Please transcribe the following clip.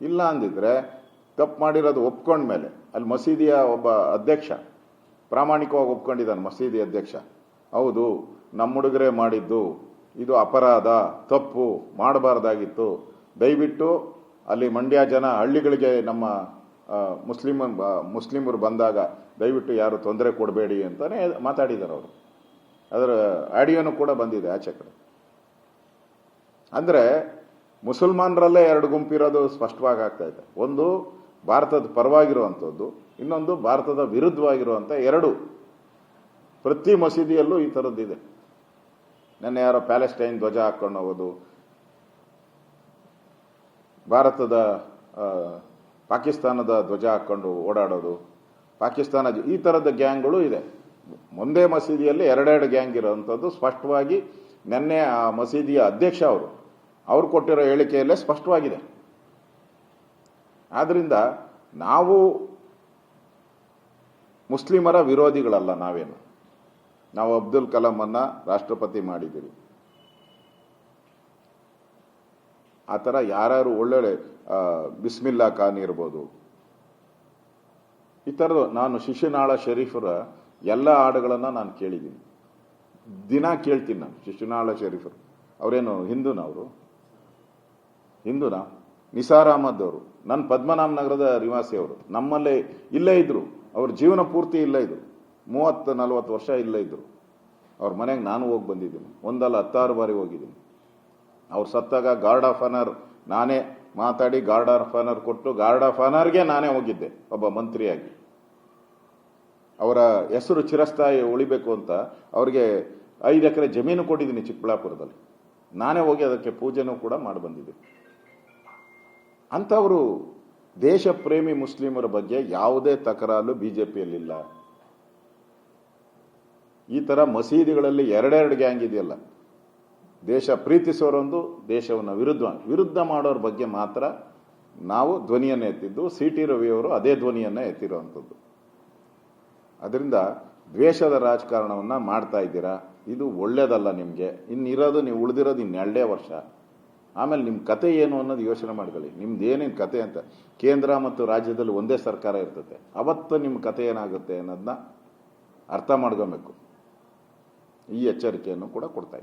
ಇಲ್ಲ ಅಂದಿದ್ರೆ ತಪ್ಪು ಮಾಡಿರೋದು ಒಪ್ಕೊಂಡ್ಮೇಲೆ ಅಲ್ಲಿ ಮಸೀದಿಯ ಒಬ್ಬ ಅಧ್ಯಕ್ಷ, ಪ್ರಾಮಾಣಿಕವಾಗಿ ಒಪ್ಕೊಂಡಿದ್ದಾನೆ ಮಸೀದಿ ಅಧ್ಯಕ್ಷ. ಹೌದು ನಮ್ಮ ಹುಡುಗರೇ ಮಾಡಿದ್ದು, ಇದು ಅಪರಾಧ, ತಪ್ಪು, ಮಾಡಬಾರ್ದಾಗಿತ್ತು. ದಯವಿಟ್ಟು ಅಲ್ಲಿ ಮಂಡ್ಯ ಜನ, ಹಳ್ಳಿಗಳಿಗೆ ನಮ್ಮ ಮುಸ್ಲಿಮ್ ಮುಸ್ಲಿಮರು ಬಂದಾಗ ದಯವಿಟ್ಟು ಯಾರು ತೊಂದರೆ ಕೊಡಬೇಡಿ ಅಂತಾನೆ ಮಾತಾಡಿದ್ದಾರೆ ಅವರು. ಅದರ ಆಡಿಯೋನು ಕೂಡ ಬಂದಿದೆ ಆಚೆ ಕಡೆ. ಅಂದ್ರೆ ಮುಸಲ್ಮಾನರಲ್ಲೇ ಎರಡು ಗುಂಪಿರೋದು ಸ್ಪಷ್ಟವಾಗಿ ಇದೆ. ಒಂದು ಭಾರತದ ಪರವಾಗಿರುವಂಥದ್ದು, ಇನ್ನೊಂದು ಭಾರತದ ವಿರುದ್ಧವಾಗಿರುವಂಥ ಎರಡು ಪ್ರತಿ ಮಸೀದಿಯಲ್ಲೂ ಈ ಥರದ್ದಿದೆ. ನೆನ್ನೆ ಯಾರೋ ಪ್ಯಾಲೆಸ್ಟೈನ್ ಧ್ವಜ ಹಾಕೊಂಡು ಹೋಗೋದು ಭಾರತದ ಪಾಕಿಸ್ತಾನದ ಧ್ವಜ ಹಾಕೊಂಡು ಓಡಾಡೋದು, ಪಾಕಿಸ್ತಾನ ಈ ಥರದ ಗ್ಯಾಂಗ್ಗಳು ಇದೆ. ಒಂದೇ ಮಸೀದಿಯಲ್ಲಿ ಎರಡೆರಡು ಗ್ಯಾಂಗ್ ಇರೋವಂಥದ್ದು ಸ್ಪಷ್ಟವಾಗಿ ನೆನ್ನೆ ಆ ಮಸೀದಿಯ ಅಧ್ಯಕ್ಷ ಅವರು ಅವ್ರು ಕೊಟ್ಟಿರೋ ಹೇಳಿಕೆಯಲ್ಲೇ ಸ್ಪಷ್ಟವಾಗಿದೆ. ಆದ್ದರಿಂದ ನಾವು ಮುಸ್ಲಿಮರ ವಿರೋಧಿಗಳಲ್ಲ ನಾವೇನು? ನಾವು ಅಬ್ದುಲ್ ಕಲಾಮನ್ನು ರಾಷ್ಟ್ರಪತಿ ಮಾಡಿದ್ದೀವಿ. ಆ ಥರ ಯಾರ್ಯಾರು ಒಳ್ಳೊಳ್ಳೆ ಬಿಸ್ಮಿಲ್ಲಾ ಖಾನ್ ಇರ್ಬೋದು. ಈ ಥರದ್ದು ನಾನು ಶಿಶುನಾಳ ಶರೀಫರ ಎಲ್ಲ ಹಾಡುಗಳನ್ನು ನಾನು ಕೇಳಿದ್ದೀನಿ. ದಿನ ಕೇಳ್ತೀನಿ ನಾನು ಶಿಶುನಾಳ ಶರೀಫರು. ಅವರೇನು ಹಿಂದೂನ ಅವರು ಹಿಂದೂನಾ? ನಿಸಾರ್ ಅಹಮದ್ ಅವರು. ನನ್ನ ಪದ್ಮನಾಭ ನಗರದ ನಿವಾಸಿ ಅವರು. ನಮ್ಮಲ್ಲೇ ಇಲ್ಲೇ ಇದ್ದರು ಅವ್ರ ಜೀವನ ಪೂರ್ತಿ ಇಲ್ಲೇ ಇದ್ದರು ಮೂವತ್ತು ನಲವತ್ತು ವರ್ಷ ಇಲ್ಲೇ ಇದ್ದರು ಅವ್ರ ಮನೆಗೆ ನಾನು ಹೋಗಿ ಬಂದಿದ್ದೀನಿ. ಒಂದಲ್ಲ ಹತ್ತಾರು ಬಾರಿ ಹೋಗಿದ್ದೀನಿ. ಅವ್ರು ಸತ್ತಾಗ ಗಾರ್ಡ್ ಆಫ್ ಆನರ್ ನಾನೇ ಮಾತಾಡಿ ಗಾರ್ಡ್ ಆಫ್ ಆನರ್ ಕೊಟ್ಟು ಗಾರ್ಡ್ ಆಫ್ ಆನರ್ಗೆ ನಾನೇ ಹೋಗಿದ್ದೆ, ಒಬ್ಬ ಮಂತ್ರಿಯಾಗಿ. ಅವರ ಹೆಸರು ಚಿರಸ್ಥಾಯಿ ಉಳಿಬೇಕು ಅಂತ ಅವ್ರಿಗೆ ಐದು ಎಕರೆ ಜಮೀನು ಕೊಟ್ಟಿದ್ದೀನಿ ಚಿಕ್ಕಬಳ್ಳಾಪುರದಲ್ಲಿ. ನಾನೇ ಹೋಗಿ ಅದಕ್ಕೆ ಪೂಜೆನೂ ಕೂಡ ಮಾಡಿ ಬಂದಿದ್ದೆ ಅಂಥವರು ದೇಶ ಪ್ರೇಮಿ ಮುಸ್ಲಿಮರ ಬಗ್ಗೆ ಯಾವುದೇ ತಕರಾರು ಬಿಜೆಪಿಯಲ್ಲಿಲ್ಲ. ಈ ತರ ಮಸೀದಿಗಳಲ್ಲಿ ಎರಡೆರಡು ಗ್ಯಾಂಗ್ ಇದೆಯಲ್ಲ, ದೇಶ ಪ್ರೀತಿಸೋರೊಂದು, ದೇಶವನ್ನು ವಿರುದ್ಧ. ವಿರುದ್ಧ ಮಾಡೋರ ಬಗ್ಗೆ ಮಾತ್ರ ನಾವು ಧ್ವನಿಯನ್ನು ಎತ್ತಿದ್ದು, ಸಿ ಟಿ ರವಿಯವರು ಅದೇ ಧ್ವನಿಯನ್ನು ಎತ್ತಿರುವಂಥದ್ದು ಅದರಿಂದ ದ್ವೇಷದ ರಾಜಕಾರಣವನ್ನು ಮಾಡ್ತಾ ಇದ್ದೀರಾ? ಇದು ಒಳ್ಳೇದಲ್ಲ ನಿಮಗೆ. ಇನ್ನಿರೋದು ನೀವು ಉಳಿದಿರೋದು ಇನ್ನೆರಡೇ ವರ್ಷ. ಆಮೇಲೆ ನಿಮ್ಮ ಕತೆ ಏನು ಅನ್ನೋದು ಯೋಚನೆ ಮಾಡ್ಕೊಳ್ಳಿ. ನಿಮ್ದು ಏನೇನು ಕತೆ ಅಂತ. ಕೇಂದ್ರ ಮತ್ತು ರಾಜ್ಯದಲ್ಲಿ ಒಂದೇ ಸರ್ಕಾರ ಇರ್ತದೆ. ಅವತ್ತು ನಿಮ್ಮ ಕತೆ ಏನಾಗುತ್ತೆ ಅನ್ನೋದನ್ನ ಅರ್ಥ ಮಾಡ್ಕೊಬೇಕು. ಈ ಎಚ್ಚರಿಕೆಯನ್ನು ಕೂಡ ಕೊಡ್ತಾ